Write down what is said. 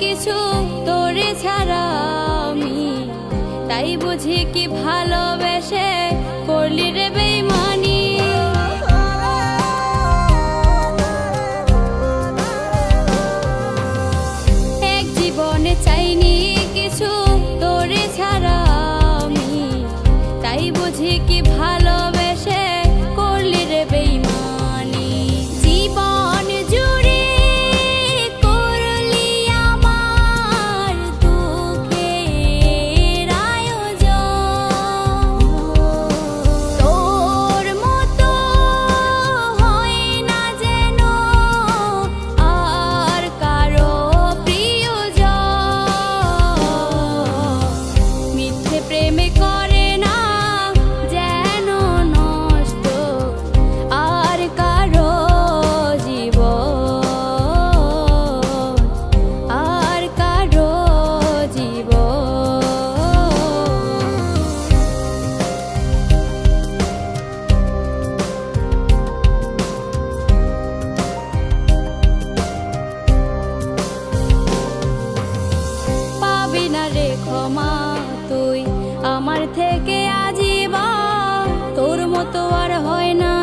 কিছু তোরে ছাড়া আমি। তাই বুঝি কি ভালোবেসে করলি রে আমার থেকে আজীবন তোর মতো আর হয় না।